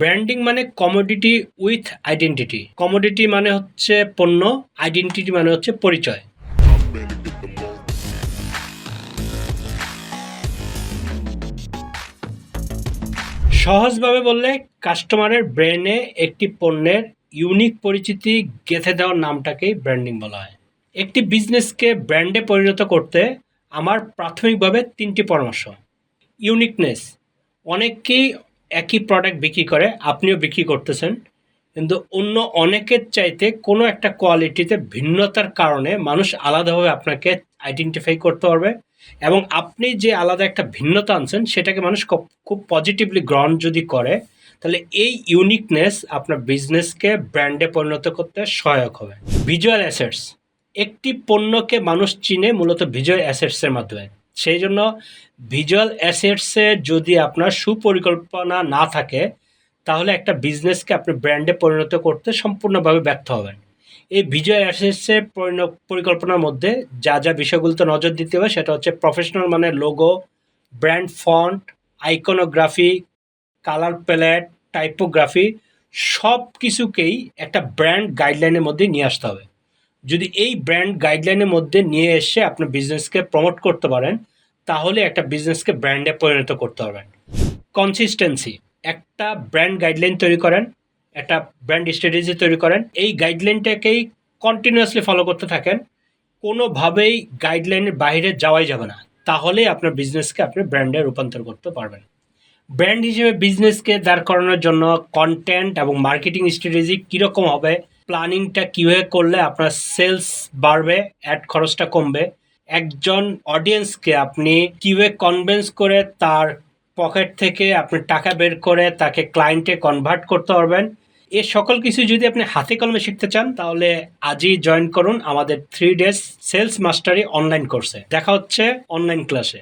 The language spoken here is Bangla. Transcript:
ব্র্যান্ডিং মানে কমোডিটি উইথ আইডেন্টিটি কমোডিটি মানে হচ্ছে পণ্য আইডেন্টিটি মানে হচ্ছে পরিচয়। সহজভাবে বললে কাস্টমারের ব্রেনে একটি পণ্যের ইউনিক পরিচিতি গেঁথে দেওয়ার নামটাকেই ব্র্যান্ডিং বলা হয়। একটি বিজনেসকে ব্র্যান্ডে পরিণত করতে আমার প্রাথমিকভাবে তিনটি পরামর্শ। ইউনিকনেস অনেকেই একই প্রোডাক্ট বিক্রি করে, আপনিও বিক্রি করতেছেন। কিন্তু অন্য অনেকের চাইতে কোনো একটা কোয়ালিটিতে ভিন্নতার কারণে মানুষ আলাদাভাবে আপনাকে আইডেন্টিফাই করতে পারবে এবং আপনি যে আলাদা একটা ভিন্নতা আনছেন, সেটাকে মানুষ খুব- পজিটিভলি গ্রহণ যদি করে, তাহলে এই ইউনিকনেস আপনার বিজনেসকে ব্র্যান্ডে পরিণত করতে সহায়ক হবে। ভিজুয়াল অ্যাসেটস একটি পণ্যকে মানুষ চিনে মূলত ভিজুয়াল অ্যাসেটসের মাধ্যমে। সেই জন্য ভিজুয়াল অ্যাসেটসে যদি আপনার সুপরিকল্পনা না থাকে, তাহলে একটা বিজনেসকে আপনি ব্র্যান্ডে পরিণত করতে সম্পূর্ণভাবে ব্যর্থ হবেন। এই ভিজুয়াল অ্যাসেটসের পরিকল্পনার মধ্যে যা যা বিষয়গুলোতে নজর দিতে হবে, সেটা হচ্ছে প্রফেশনাল মানে logo brand font iconography colour palette typography সব কিছুকেই একটা ব্র্যান্ড গাইডলাইনের মধ্যে নিয়ে আসতে হবে। যদি এই ব্র্যান্ড গাইডলাইনের মধ্যে নিয়ে এসে আপনার বিজনেসকে প্রমোট করতে পারেন, তাহলে একটা বিজনেসকে ব্র্যান্ডে পরিণত করতে পারবেন। কনসিস্টেন্সি একটা ব্র্যান্ড গাইডলাইন তৈরি করেন, একটা ব্র্যান্ড স্ট্র্যাটেজি তৈরি করেন, এই গাইডলাইনটাকেই কন্টিনিউয়াসলি ফলো করতে থাকেন। কোনোভাবেই গাইডলাইনের বাইরে যাওয়াই যাবে না। তাহলেই আপনার বিজনেসকে আপনি ব্র্যান্ডে রূপান্তর করতে পারবেন। ব্র্যান্ড হিসেবে বিজনেসকে দাঁড় করানোর জন্য কন্টেন্ট এবং মার্কেটিং স্ট্র্যাটেজি কীরকম হবে প্ল্যানিংটা কীভাবে করলে আপনার সেলস বাড়বে, অ্যাড খরচটা কমবে, একজন অডিয়েন্সকে আপনি কীভাবে কনভিন্স করে তার পকেট থেকে আপনি টাকা বের করে তাকে ক্লায়েন্টে কনভার্ট করতে পারবেন? এ সকল কিছু যদি আপনি হাতে কলমে শিখতে চান, তাহলে আজই জয়েন করুন আমাদের three days sales mastery online কোর্সে দেখা হচ্ছে অনলাইন ক্লাসে